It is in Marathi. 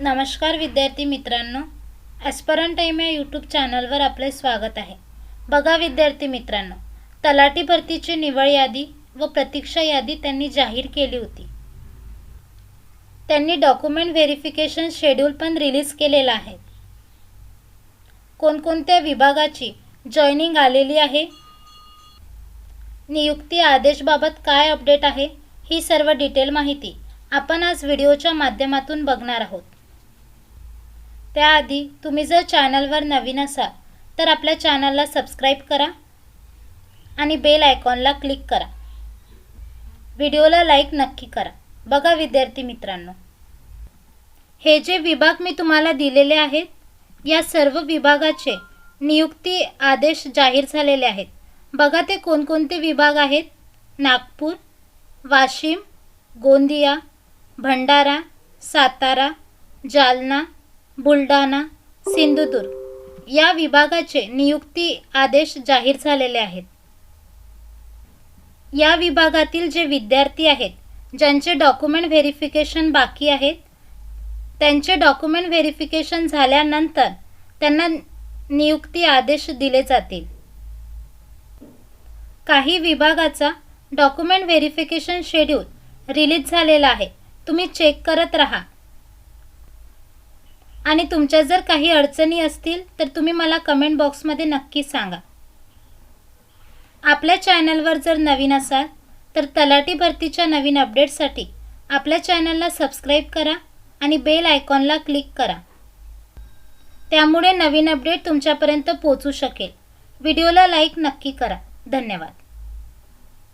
नमस्कार विद्यार्थी मित्रांनो. ॲस्परंट टाईम या यूट्यूब चॅनलवर आपले स्वागत आहे. बघा विद्यार्थी मित्रांनो तलाठी भरतीची निवड यादी व प्रतीक्षा यादी त्यांनी जाहीर केली होती. त्यांनी डॉक्युमेंट व्हेरिफिकेशन शेड्यूल पण रिलीज केलेलं आहे. कोणकोणत्या विभागाची जॉईनिंग आलेली आहे? नियुक्ती आदेशबाबत काय अपडेट आहे? ही सर्व डिटेल माहिती आपण आज व्हिडिओच्या माध्यमातून बघणार आहोत. त्याआधी तुम्ही जर चॅनलवर नवीन असाल तर आपल्या चॅनलला सबस्क्राईब करा आणि बेल आयकॉनला क्लिक करा. व्हिडिओला लाईक नक्की करा. बघा विद्यार्थी मित्रांनो हे जे विभाग मी तुम्हाला दिलेले आहेत या सर्व विभागाचे नियुक्ती आदेश जाहीर झालेले आहेत. बघा ते कोणकोणते विभाग आहेत. नागपूर वाशिम गोंदिया भंडारा सातारा जालना बुलढाणा सिंधुदुर्ग या विभागाचे नियुक्ती आदेश जाहीर झालेले आहेत. या विभागातील जे विद्यार्थी आहेत ज्यांचे डॉक्युमेंट व्हेरिफिकेशन बाकी आहेत त्यांचे डॉक्युमेंट व्हेरिफिकेशन झाल्यानंतर त्यांना नियुक्ती आदेश दिले जातील. काही विभागाचा डॉक्युमेंट व्हेरिफिकेशन शेड्यूल रिलीज झालेला आहे. तुम्ही चेक करत राहा. आणि तुमच्या जर काही अडचणी असतील तर तुम्ही मला कमेंट बॉक्समध्ये नक्की सांगा. आपल्या चॅनलवर जर नवीन असाल तर तलाठी भरतीच्या नवीन अपडेटसाठी आपल्या चॅनलला सबस्क्राईब करा आणि बेल आयकॉनला क्लिक करा. त्यामुळे नवीन अपडेट तुमच्यापर्यंत पोचू शकेल. व्हिडिओला लाईक नक्की करा. धन्यवाद.